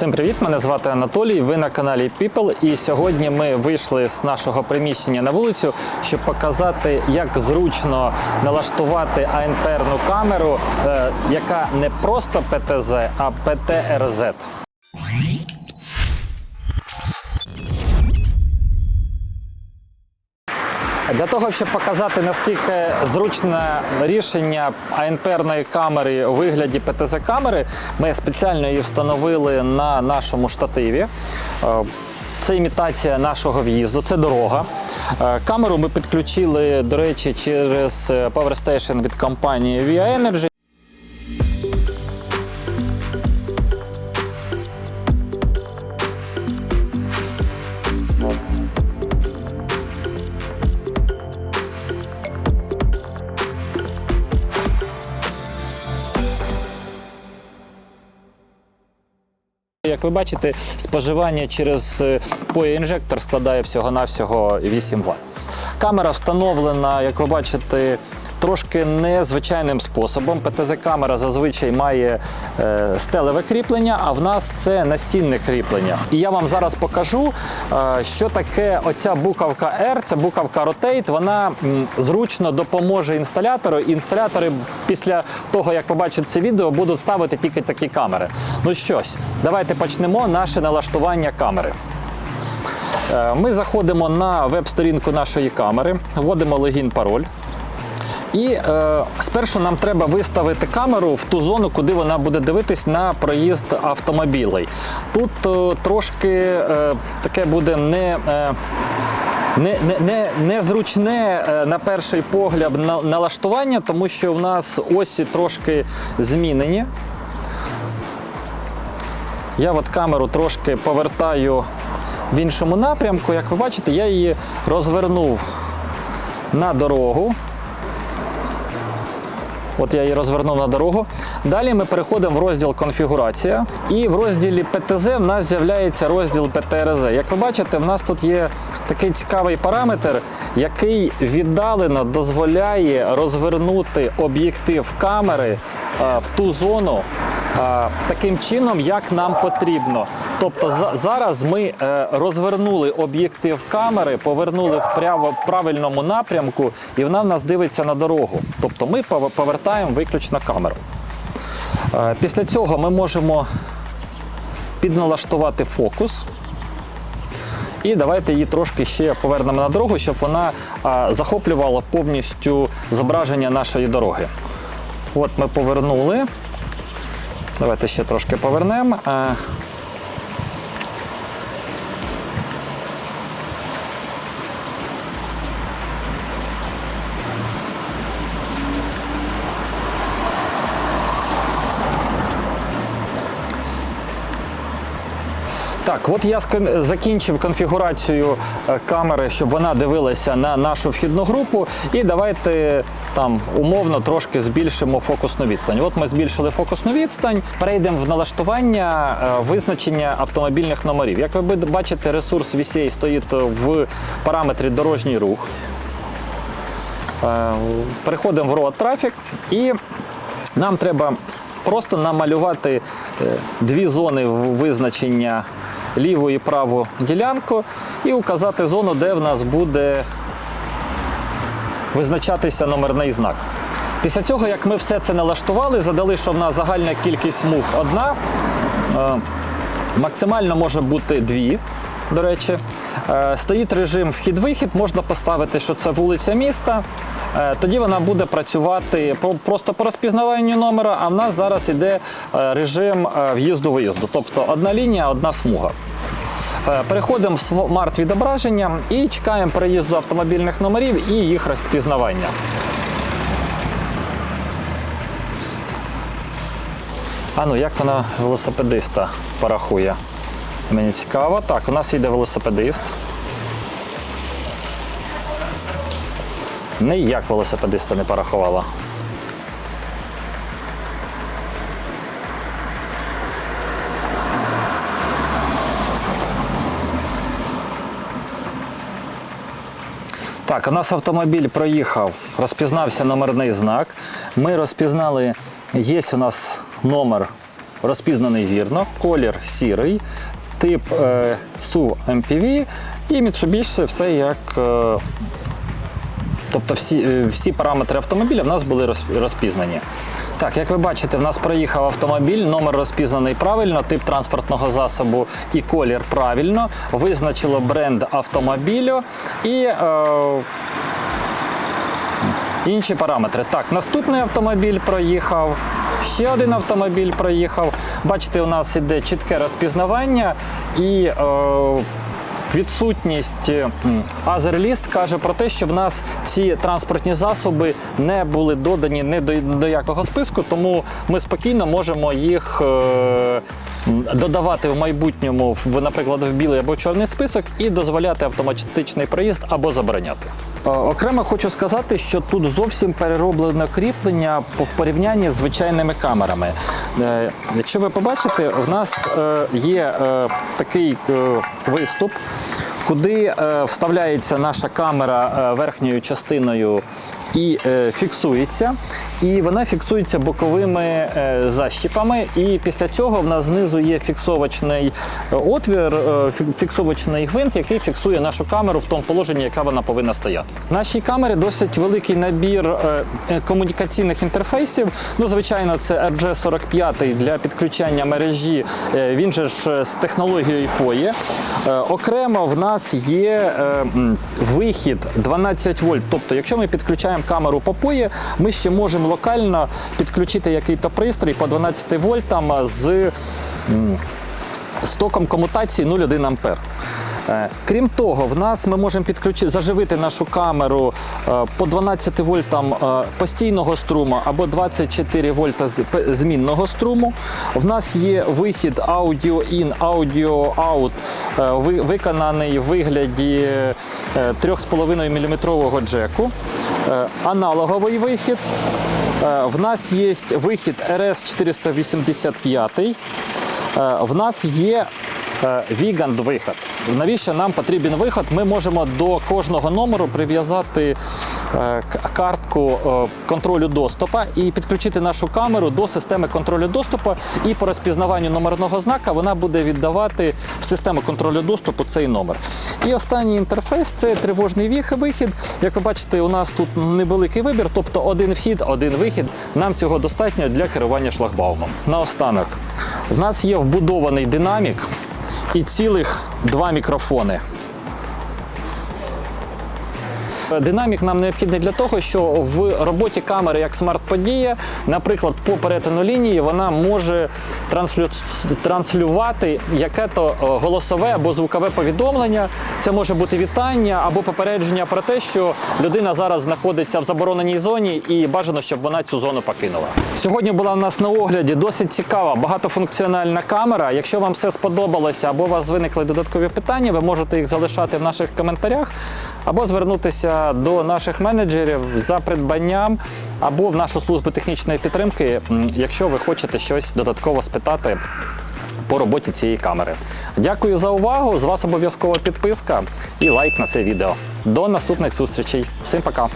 Всім привіт! Мене звати Анатолій. Ви на каналі People. І сьогодні ми вийшли з нашого приміщення на вулицю, щоб показати, як зручно налаштувати АНПРну камеру, е, яка не просто ПТЗ, а ПТРЗ. Для того, щоб показати, наскільки зручне рішення АНПРної камери у вигляді ПТЗ-камери, ми спеціально її встановили на нашому штативі. Е, Це імітація нашого в'їзду, це дорога. Е, Камеру ми підключили, до речі, через е, Power Station від компанії Via Energy. Як ви бачите, споживання через POE-інжектор складає всього-навсього 8 Вт. Камера встановлена, як ви бачите, трошки незвичайним способом. ПТЗ-камера зазвичай має е, стелеве кріплення, а в нас це настінне кріплення. І я вам зараз покажу, е, що таке оця буковка R, це буковка Rotate, вона м, зручно допоможе інсталятору. І інсталятори після того, як побачать це відео, будуть ставити тільки такі камери. Ну щось, давайте почнемо наше налаштування камери. Е, Ми заходимо на веб-сторінку нашої камери, вводимо логін, пароль. І е, спершу нам треба виставити камеру в ту зону, куди вона буде дивитись на проїзд автомобілей. Тут е, трошки е, таке буде не. Е, не, не, не, незручне е, на перший погляд налаштування, тому що в нас осі трошки змінені. Я от камеру трошки повертаю в іншому напрямку. Як ви бачите, я її розвернув на дорогу. От я її розвернув на дорогу. Далі ми переходимо в розділ конфігурація. І в розділі ПТЗ в нас з'являється розділ ПТРЗ. Як ви бачите, в нас тут є такий цікавий параметр, який віддалено дозволяє розвернути об'єктив камери в ту зону, таким чином, як нам потрібно. Тобто зараз ми е, розвернули об'єктив камери, повернули в правильному напрямку, і вона в нас дивиться на дорогу. Тобто ми повертаємо виключно камеру. Е, Після цього ми можемо підналаштувати фокус. І давайте її трошки ще повернемо на дорогу, щоб вона захоплювала повністю зображення нашої дороги. От ми повернули. Давайте ще трошки повернемо. Так, от я закінчив конфігурацію е, камери, щоб вона дивилася на нашу вхідну групу. І давайте там умовно трошки збільшимо фокусну відстань. От ми збільшили фокусну відстань. Перейдемо в налаштування е, визначення автомобільних номерів. Як ви бачите, ресурс VCA стоїть в параметрі дорожній рух. Е, Переходимо в Road Traffic і нам треба просто намалювати дві зони визначення ліву і праву ділянку і указати зону, де в нас буде визначатися номерний знак. Після цього, як ми все це налаштували, задали, що в нас загальна кількість смуг одна. Е, Максимально може бути дві. До речі, Е, стоїть режим вхід-вихід, можна поставити, що це вулиця міста. Е, Тоді вона буде працювати просто по розпізнаванню номера, а в нас зараз іде е, режим в'їзду-виїзду. Тобто одна лінія, одна смуга. Е, Переходимо в смарт відображення і чекаємо переїзду автомобільних номерів і їх розпізнавання. А ну як вона велосипедиста порахує? Мені цікаво. Так, у нас йде велосипедист. Ніяк велосипедиста не порахувала. Так, у нас автомобіль проїхав, розпізнався номерний знак. Ми розпізнали, є у нас номер розпізнаний вірно, колір сірий, тип е, SUV MPV і Mitsubishi все як. Е, Тобто всі, е, всі параметри автомобіля в нас були розпізнані. Так, як ви бачите, в нас проїхав автомобіль, номер розпізнаний правильно, тип транспортного засобу і колір правильно. Визначило бренд автомобілю і е, інші параметри. Так, наступний автомобіль проїхав. Ще один автомобіль проїхав. Бачите, у нас іде чітке розпізнавання і е, відсутність Азерліст каже про те, що в нас ці транспортні засоби не були додані ні до, до якого списку, тому ми спокійно можемо їх. е, Додавати в майбутньому, наприклад, в білий або чорний список і дозволяти автоматичний проїзд або забороняти. Е, Окремо хочу сказати, що тут зовсім перероблене кріплення по- порівнянні з звичайними камерами. Е, Якщо ви побачите, в нас е, є такий виступ, куди вставляється наша камера верхньою частиною і е, фіксується. І вона фіксується боковими е, защіпами. І після цього в нас знизу є фіксовочний е, отвір, е, фіксовочний гвинт, який фіксує нашу камеру в тому положенні, яка вона повинна стояти. В нашій камері досить великий набір е, е, комунікаційних інтерфейсів. Ну, звичайно, це RG45 для підключення мережі. е, Він же ж е, з технологією POE. Е, Окремо в нас є е, вихід 12 вольт. Тобто, якщо ми підключаємо камеру по ми ще можемо локально підключити який-то пристрій по 12 вольтам з м, з током комутації 0,1 ампер. Е, Крім того, в нас ми можемо підключити, заживити нашу камеру е, по 12 вольтам е, постійного струму або 24 вольта змінного струму. В нас є вихід Audio In, е, виконаний в вигляді е, 3,5 мм джеку. Е, Аналоговий вихід. Е, В нас є вихід RS485. Е, В нас є віганд виход. Навіщо нам потрібен виход? Ми можемо до кожного номеру прив'язати е, картку е, контролю доступу і підключити нашу камеру до системи контролю доступу. І по розпізнаванню номерного знака вона буде віддавати в систему контролю доступу цей номер. І останній інтерфейс це тривожний вихід. Як ви бачите, у нас тут невеликий вибір, тобто один вхід, один вихід. Нам цього достатньо для керування шлагбаумом. Наостанок, в нас є вбудований динамік і цілих два мікрофони. Динамік нам необхідний для того, що в роботі камери як смарт-подія, наприклад, по перетину лінії вона може транслю... транслювати яке-то е, голосове або звукове повідомлення. Це може бути вітання або попередження про те, що людина зараз знаходиться в забороненій зоні і бажано, щоб вона цю зону покинула. Сьогодні була в нас на огляді досить цікава багатофункціональна камера. Якщо вам все сподобалося або у вас виникли додаткові питання, ви можете їх залишати в наших коментарях або звернутися до наших менеджерів за придбанням, або в нашу службу технічної підтримки, якщо ви хочете щось додатково спитати по роботі цієї камери. Дякую за увагу. З вас обов'язково підписка і лайк на це відео. До наступних зустрічей. Всім пока!